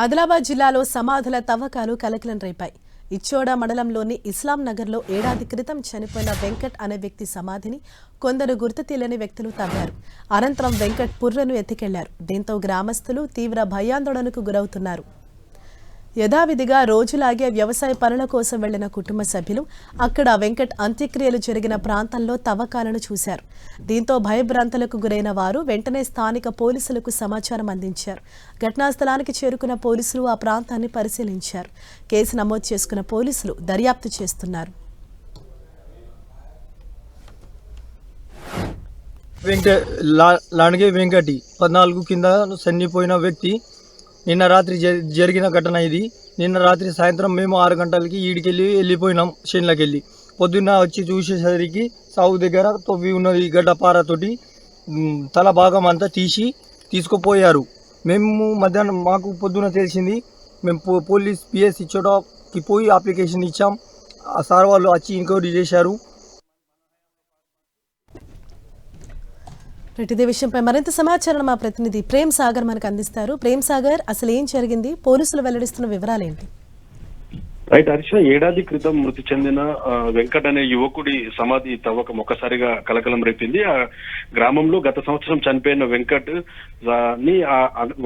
ఆదిలాబాద్ జిల్లాలో సమాధుల తవ్వకాలు కలకలం రేపాయి. ఇచ్చోడ మండలంలోని ఇస్లాం నగర్లో ఏడాది క్రితం చనిపోయిన వెంకట్ అనే వ్యక్తి సమాధిని కొందరు గుర్తు తెలియని వ్యక్తులు తవ్వారు. అనంతరం వెంకట్ పుర్రను ఎత్తికెళ్ళారు. దీంతో గ్రామస్తులు తీవ్ర భయాందోళనకు గురవుతున్నారు. యథావిధిగా రోజులాగే వ్యవసాయ పనుల కోసం వెళ్ళిన కుటుంబ సభ్యులు అక్కడ వెంకట్ అంత్యక్రియలు జరిగిన ప్రాంతంలో తవ్వకాలను చూశారు. దీంతో భయభ్రాంతులకు గురైన వారు వెంటనే స్థానిక పోలీసులకు సమాచారం అందించారు. ఘటనా స్థలానికి చేరుకున్న పోలీసులు ఆ ప్రాంతాన్ని పరిశీలించారు. కేసు నమోదు చేసుకున్న పోలీసులు దర్యాప్తు చేస్తున్నారు. వెంకట లా- వెంకటి పద్నాలుగు కింద చనిపోయిన వ్యక్తి నిన్న రాత్రి జ- జరిగిన ఘటన ఇది. నిన్న రాత్రి సాయంత్రం మేము ఆరు గంటలకి ఈడికెళ్ళి వెళ్ళిపోయినాం చేనులకి వెళ్ళి పొద్దున్న వచ్చి చూసేసరికి సాగు దగ్గర తొవ్వి ఉన్నది గడ్డపారతోటి తల భాగం అంతా తీసి తీసుకుపోయారు. మేము మధ్యాహ్నం మాకు పొద్దున తెలిసింది మేము పో పోలీస్ పిఎస్ ఇచ్చోటకి పోయి అప్లికేషన్ ఇచ్చాం. ఆ సార్ వాళ్ళు వచ్చి ఎంక్వైరీ చేశారు. రైట్, విషయంపై మరింత సమాచారం మా ప్రతినిధి ప్రేమ్ సాగర్ మనకు అందిస్తారు. ప్రేమ్ సాగర్ అసలు ఏం జరిగింది? పోలీసులు వెల్లడిస్తున్న వివరాలేంటి? రైట్ హర్ష ఏడాది క్రితం మృతి చెందిన వెంకట్ అనే యువకుడి సమాధి తవ్వకం ఒక్కసారిగా కలకలం రేపింది. ఆ గ్రామంలో గత సంవత్సరం చనిపోయిన వెంకట్ని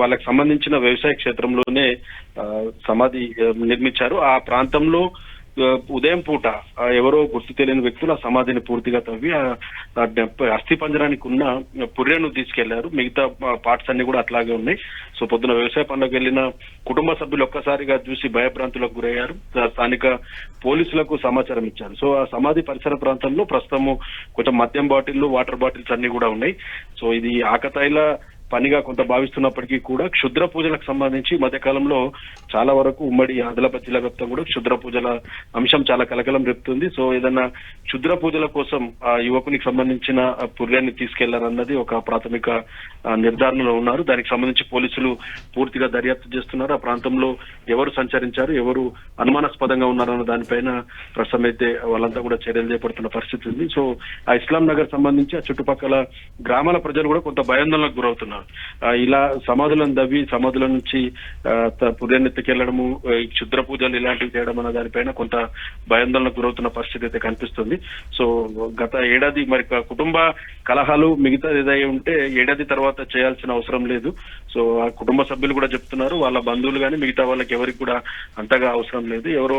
వాళ్ళకి సంబంధించిన వ్యవసాయ క్షేత్రంలోనే ఆ, సమాధి నిర్మించారు. ఆ ప్రాంతంలో ఉదయం పూట ఎవరో గుర్తు తెలియని వ్యక్తులు ఆ సమాధిని పూర్తిగా తవ్వి ఆ అస్థి పంజరానికి ఉన్న పుర్రెను తీసుకెళ్ళారు. మిగతా పార్ట్స్ అన్ని కూడా అట్లాగే ఉన్నాయి. సో పొద్దున వ్యవసాయ పనులకు వెళ్ళిన కుటుంబ సభ్యులు ఒక్కసారిగా చూసి భయభ్రాంతులకు గురయ్యారు. స్థానిక పోలీసులకు సమాచారం ఇచ్చారు. సో ఆ సమాధి పరిసర ప్రాంతంలో ప్రస్తుతము కొంచెం మద్యం బాటిల్లు వాటర్ బాటిల్స్ అన్ని కూడా ఉన్నాయి. సో ఇది ఆకతాయిల పనిగా కొంత భావిస్తున్నప్పటికీ కూడా క్షుద్ర పూజలకు సంబంధించి మధ్యకాలంలో చాలా వరకు ఉమ్మడి ఆదిలాబాద్ జిల్లా వ్యాప్తం కూడా క్షుద్ర పూజల అంశం చాలా కలకలం రేపుతుంది. సో ఏదైనా క్షుద్ర పూజల కోసం ఆ యువకునికి సంబంధించిన పుర్యాన్ని తీసుకెళ్ళారన్నది ఒక ప్రాథమిక నిర్ధారణలో ఉన్నారు. దానికి సంబంధించి పోలీసులు పూర్తిగా దర్యాప్తు చేస్తున్నారు. ఆ ప్రాంతంలో ఎవరు సంచరించారు ఎవరు అనుమానాస్పదంగా ఉన్నారన్న దానిపైన ప్రస్తుతం అయితే వాళ్ళంతా కూడా చర్యలు చేపడుతున్న పరిస్థితి ఉంది. సో ఆ ఇస్లాం నగర్ సంబంధించి ఆ చుట్టుపక్కల గ్రామాల ప్రజలు కూడా కొంత భయాందోళనకు గురవుతున్నారు. ఆ, ఇలా సమాధులను దవ్వి సమాధుల నుంచి ఆ, క్షుద్ర పూజలు ఇలాంటివి చేయడం అన్న దానిపైన కొంత భయాందోళనకు గురవుతున్న పరిస్థితి అయితే కనిపిస్తుంది. సో గత ఏడాది మరి కుటుంబ కలహాలు మిగతా ఏదై ఉంటే ఏడాది తర్వాత చేయాల్సిన అవసరం లేదు. సో ఆ కుటుంబ సభ్యులు కూడా చెప్తున్నారు వాళ్ళ బంధువులు కానీ మిగతా వాళ్ళకి ఎవరికి కూడా అంతగా అవసరం లేదు. ఎవరో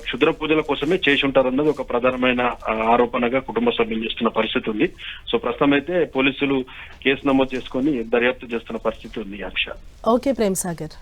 క్షుద్ర పూజల కోసమే చేసి ఉంటారన్నది ఒక ప్రధానమైన ఆరోపణగా కుటుంబ సభ్యులు చేస్తున్న పరిస్థితి ఉంది. సో ప్రస్తుతం అయితే పోలీసులు కేసు నమోదు చేసుకొని దర్యాప్తు చేస్తున్న పరిస్థితి ఉంది అక్ష ఓకే ప్రేమ్ సాగర్.